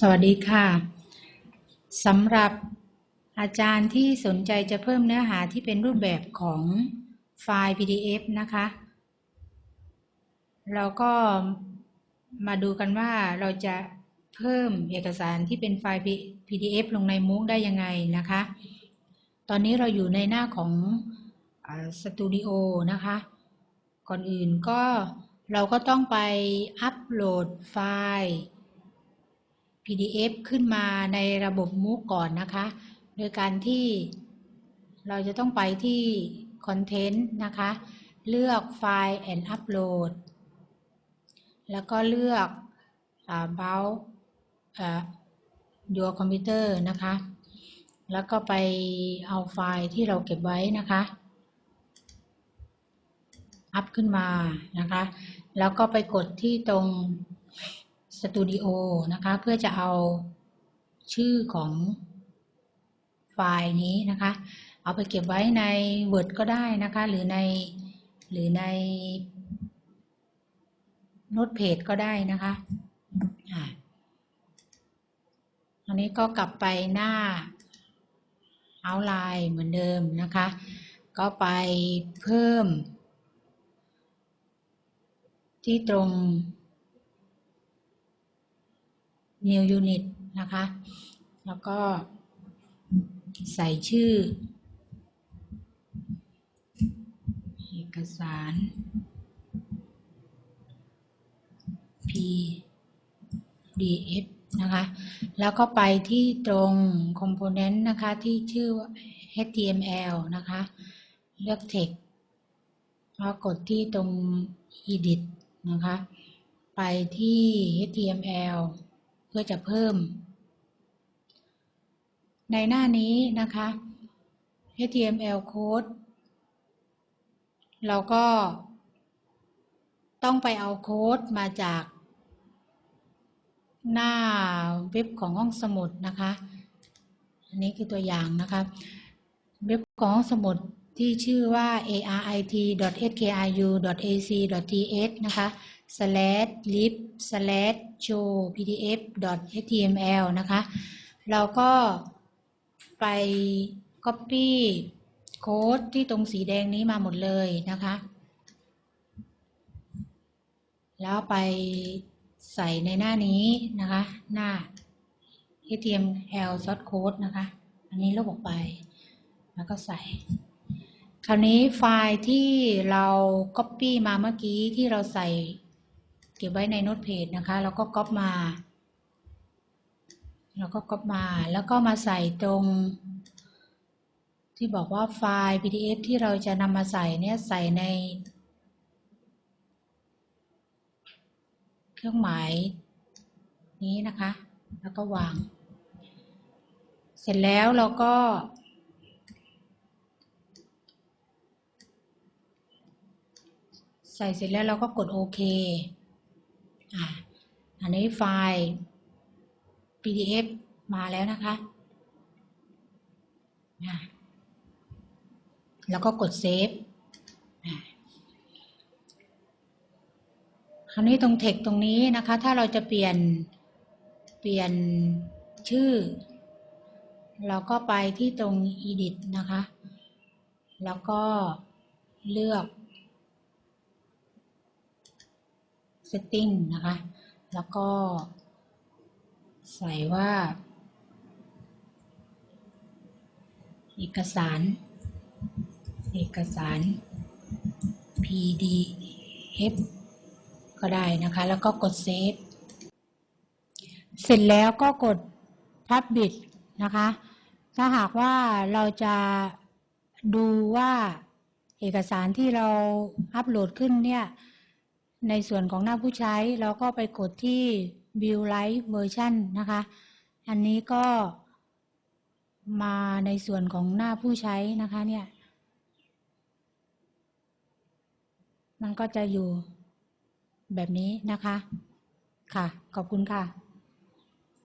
สวัสดีค่ะสำหรับอาจารย์ที่สนใจจะเพิ่มเนื้อหาที่เป็นรูปแบบของไฟล์ PDF นะคะ เราก็มาดูกันว่าเราจะเพิ่มเอกสารที่เป็นไฟล์ PDF ลงใน MOOC ได้ยังไงนะคะ ตอนนี้เราอยู่ในหน้าของสตูดิโอนะคะ ก่อนอื่นก็เราก็ต้องไปอัปโหลดไฟล์ PDF ขึ้นมาในระบบ MOOC ก่อนนะคะ โดยการที่เราจะต้องไปที่ Content นะคะ เลือกไฟล์ and Upload แล้วก็เลือก About Your Computer นะคะ แล้วก็ไปเอาไฟล์ที่เราเก็บไว้นะคะ อัพขึ้นมานะคะ แล้วก็ไปกดที่ตรง สตูดิโอนะคะ เพื่อจะเอาชื่อของไฟล์นี้นะคะ เอาไปเก็บไว้ใน Word ก็ได้นะคะ หรือในหรือในโน้ตเพจก็ได้นะคะอันนี้ก็กลับไปหน้า Outline เหมือนเดิมนะคะ ก็ไปเพิ่มที่ตรง new unit นะคะ แล้วก็ใส่ชื่อ เอกสาร PDF นะคะ แล้วก็ไปที่ตรง component นะคะ ที่ชื่อ HTML นะคะ เลือก text แล้วกดที่ตรง edit นะคะ ไปที่ HTML พื่อจะเพิ่ม ในหน้านี้นะคะ HTML code เราก็ต้องไปเอาโค้ดมาจาก หน้าเว็บของห้องสมุดนะคะ อันนี้คือตัวอย่างนะคะ เว็บของห้องสมุดที่ชื่อว่า arit.skiu.ac.th นะคะ slash lib slash show pdf html นะคะ เราก็ไป copy โค้ดที่ตรงสีแดงนี้มาหมดเลยนะคะ แล้วไปใส่ในหน้านี้นะคะ หน้า html source code นะคะ อันนี้ลบออกไป แล้วก็ใส่ คราวนี้ไฟล์ที่เรา Copy มาเมื่อกี้ที่เราใส่ ก็บไว้ในโน้ตเพจนะคะแล้วก็ก๊อปมาแล้วก็ก๊อปมาแล้วก็มาใส่ตรง ที่บอกว่าไฟล์ PDF ที่เราจะนำมาใส่เนี่ยใส่ใน เครื่องหมายนี้นะคะ แล้วก็วาง เสร็จแล้วเราก็ใส่เสร็จแล้วเราก็กดโอเค อันนี้ไฟล์ PDF มาแล้วนะคะแล้วก็กดเซฟคราวนี้ตรง text ตรงนี้นะคะ ถ้าเราจะเปลี่ยนเปลี่ยนชื่อ เราก็ไปที่ตรง edit นะคะ แล้วก็เลือก setting นะคะ แล้วก็ ใส่ว่า เอกสาร เอกสาร PDF ก็ได้นะคะ แล้วก็กดเซฟเสร็จแล้วก็กด Publish นะคะ ถ้าหากว่าเราจะดูว่าเอกสารที่เราอัปโหลดขึ้นเนี่ย ในส่วนของหน้าผู้ใช้เราก็ไปกดที่ View Live Version นะคะ อันนี้ก็มาในส่วนของหน้าผู้ใช้นะคะเนี่ย มันก็จะอยู่แบบนี้นะคะ ค่ะ ขอบคุณค่ะ